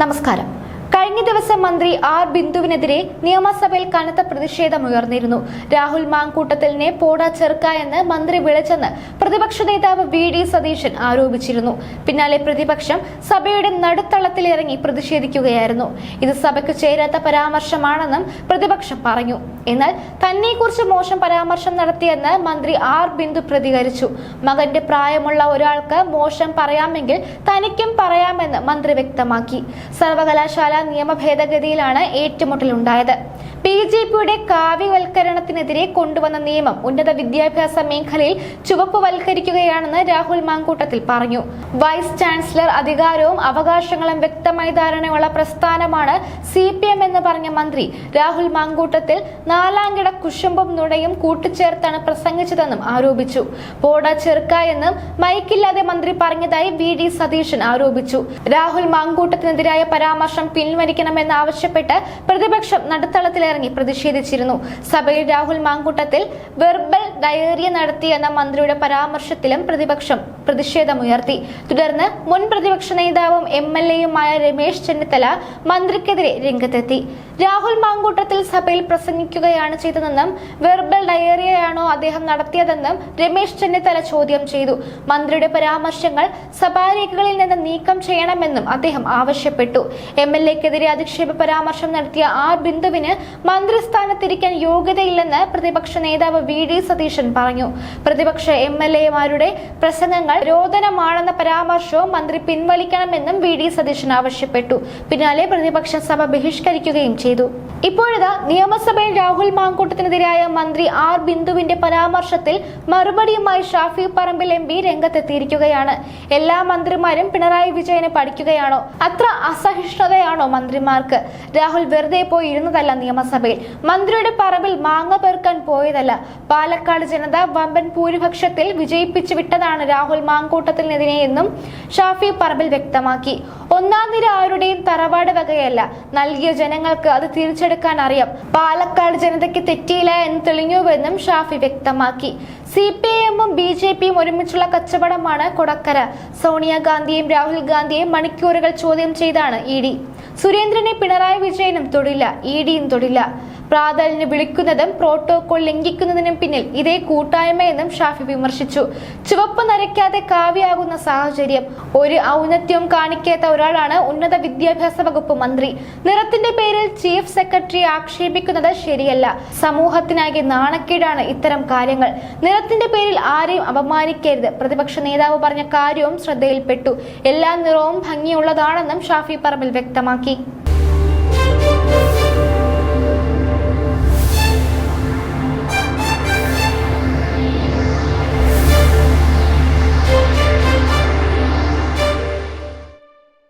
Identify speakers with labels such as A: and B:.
A: നമസ്കാരം. കഴിഞ്ഞ ദിവസം മന്ത്രി ആർ ബിന്ദുവിനെതിരെ നിയമസഭയിൽ കനത്ത പ്രതിഷേധം ഉയർന്നിരുന്നു. രാഹുൽ മാങ്കൂട്ടത്തിലിനെ പോടാ ചെറുക്ക എന്ന് മന്ത്രി വിളിച്ചെന്ന് പ്രതിപക്ഷ നേതാവ് വി ഡി സതീശൻ ആരോപിച്ചിരുന്നു. പിന്നാലെ പ്രതിപക്ഷം സഭയുടെ നടുത്തളത്തിലിറങ്ങി പ്രതിഷേധിക്കുകയായിരുന്നു. ഇത് സഭയ്ക്ക് ചേരാത്ത പരാമർശമാണെന്നും പ്രതിപക്ഷം പറഞ്ഞു. എന്നാൽ തന്നെക്കുറിച്ച് മോശം പരാമർശം നടത്തിയെന്ന് മന്ത്രി ആർ ബിന്ദു പ്രതികരിച്ചു. മകന്റെ പ്രായമുള്ള ഒരാൾക്ക് മോശം പറയാമെങ്കിൽ തനിക്കും പറയാമെന്ന് മന്ത്രി വ്യക്തമാക്കി. സർവകലാശാല നിയമ ഭേദഗതിയിലാണ് ഏറ്റുമുട്ടലുണ്ടായത്. ബി ജെ പിയുടെ കാവ്യവൽക്കരണത്തിനെതിരെ കൊണ്ടുവന്ന നിയമം ഉന്നത വിദ്യാഭ്യാസ മേഖലയിൽ ചുവപ്പുവൽക്കരിക്കുകയാണെന്ന് രാഹുൽ മാങ്കൂട്ടത്തിൽ പറഞ്ഞു. വൈസ് ചാൻസലർ അധികാരവും അവകാശങ്ങളും വ്യക്തമായി ധാരണയുള്ള പ്രസ്ഥാനമാണ് സി പി എം എന്ന് പറഞ്ഞ മന്ത്രി രാഹുൽ മാങ്കൂട്ടത്തിൽ നാലാംകിട കുശുമ്പും നുണയും കൂട്ടിച്ചേർത്താണ് പ്രസംഗിച്ചതെന്നും ആരോപിച്ചു. പോട ചെറുക്ക എന്നും മൈക്കില്ലാതെ മന്ത്രി പറഞ്ഞതായി വി ഡി സതീശൻ ആരോപിച്ചു. രാഹുൽ മാങ്കൂട്ടത്തിനെതിരായ പരാമർശം പിൻവലിക്കണമെന്നാവശ്യപ്പെട്ട് പ്രതിപക്ഷം നടുത്തളത്തിലിറങ്ങി പ്രതിഷേധിച്ചിരുന്നു. സഭയിൽ രാഹുൽ മാങ്കൂട്ടത്തിൽ വെർബൽ ഡയറിയ നടത്തിയെന്ന മന്ത്രിയുടെ പരാമർശത്തിലും പ്രതിപക്ഷം പ്രതിഷേധമുയർത്തി. തുടർന്ന് മുൻ പ്രതിപക്ഷ നേതാവും എം എൽ എയുമായ രമേശ് ചെന്നിത്തല മന്ത്രിക്കെതിരെ രംഗത്തെത്തി. രാഹുൽ മാങ്കൂട്ടത്തിൽ സഭയിൽ പ്രസംഗിക്കുകയാണ് ചെയ്തതെന്നും വെർബൽ ഡയറിയയാണോ അദ്ദേഹം നടത്തിയതെന്നും രമേശ് ചെന്നിത്തല ചോദ്യം ചെയ്തു. മന്ത്രിയുടെ പരാമർശങ്ങൾ സഭാരേഖകളിൽ നിന്ന് നീക്കം ചെയ്യണമെന്നും അദ്ദേഹം ആവശ്യപ്പെട്ടു. എം എൽ എക്കെതിരെ അധിക്ഷേപ പരാമർശം നടത്തിയ ആർ ബിന്ദുവിന് മന്ത്രിസ്ഥാനത്തിരിക്കാൻ യോഗ്യതയില്ലെന്ന് പ്രതിപക്ഷ നേതാവ് വി ഡി സതീശൻ പറഞ്ഞു. പ്രതിപക്ഷ എം എൽ എമാരുടെ പ്രസംഗങ്ങൾ രോദനമാണെന്ന പരാമർശവും മന്ത്രി പിൻവലിക്കണമെന്നും വി ഡി സതീശൻ ആവശ്യപ്പെട്ടു. പിന്നാലെ പ്രതിപക്ഷ സഭ ബഹിഷ്കരിക്കുകയും ചെയ്തു. ഇപ്പോഴിതാ നിയമസഭയിൽ രാഹുൽ മാങ്കൂട്ടത്തിനെതിരായ മന്ത്രി ആർ ബിന്ദുവിന്റെ പരാമർശത്തിൽ മറുപടിയുമായി ഷാഫി പറമ്പിൽ എം പി രംഗത്തെത്തിയിരിക്കുകയാണ്. എല്ലാ മന്ത്രിമാരും പിണറായി വിജയനെ പഠിക്കുകയാണോ? അത്ര അസഹിഷ്ണുതയാണോ മന്ത്രിമാർക്ക്? രാഹുൽ വെറുതെ പോയി ഇരുന്നതല്ല നിയമസഭയിൽ. മന്ത്രിയുടെ പറമ്പിൽ മാങ്ങ പെറുക്കാൻ പോയതല്ല. പാലക്കാട് ജനത വമ്പൻ ഭൂരിപക്ഷത്തിൽ വിജയിപ്പിച്ചു വിട്ടതാണ് രാഹുൽ മാങ്കൂട്ടത്തിനെതിരെ എന്നും ഷാഫി പറമ്പിൽ വ്യക്തമാക്കി. ഒന്നാം നിര ആരുടെയും തറവാട് വകയല്ല. നൽകിയ ജനങ്ങൾക്ക് അത് തിരിച്ചെടുക്കാൻ അറിയാം. പാലക്കാട് ജനതയ്ക്ക് തെറ്റിയില്ല എന്ന് തെളിഞ്ഞുവെന്നും ഷാഫി വ്യക്തമാക്കി. സി പി എമ്മും ബി ജെ പിയും ഒരുമിച്ചുള്ള കച്ചവടമാണ് കൊടക്കര. സോണിയാഗാന്ധിയും രാഹുൽ ഗാന്ധിയും മണിക്കൂറുകൾ ചോദ്യം ചെയ്താണ് ഇ ഡി. സുരേന്ദ്രനെ പിണറായി വിജയനും തൊടില്ല. ഇ ഡിയും തൊടില്ല. പ്രാതലിന് വിളിക്കുന്നതും പ്രോട്ടോകോൾ ലംഘിക്കുന്നതിനും പിന്നിൽ ഇതേ കൂട്ടായ്മയെന്നും ഷാഫി വിമർശിച്ചു. ചുവപ്പ് നരയ്ക്കാതെ കാവ്യാകുന്ന സാഹചര്യം ഒരു ഔന്നത്യം കാണിക്കാത്ത ഒരാളാണ് ഉന്നത വിദ്യാഭ്യാസ വകുപ്പ് മന്ത്രി. നിറത്തിന്റെ പേരിൽ ചീഫ് സെക്രട്ടറി ആക്ഷേപിക്കുന്നത് ശരിയല്ല. സമൂഹത്തിനാകെ നാണക്കേടാണ് ഇത്തരം കാര്യങ്ങൾ. നിറത്തിന്റെ പേരിൽ ആരെയും അപമാനിക്കരുത്. പ്രതിപക്ഷ നേതാവ് പറഞ്ഞ കാര്യവും ശ്രദ്ധയിൽപ്പെട്ടു. എല്ലാ നിറവും ഭംഗിയുള്ളതാണെന്നും ഷാഫി പറമ്പിൽ വ്യക്തമാക്കി.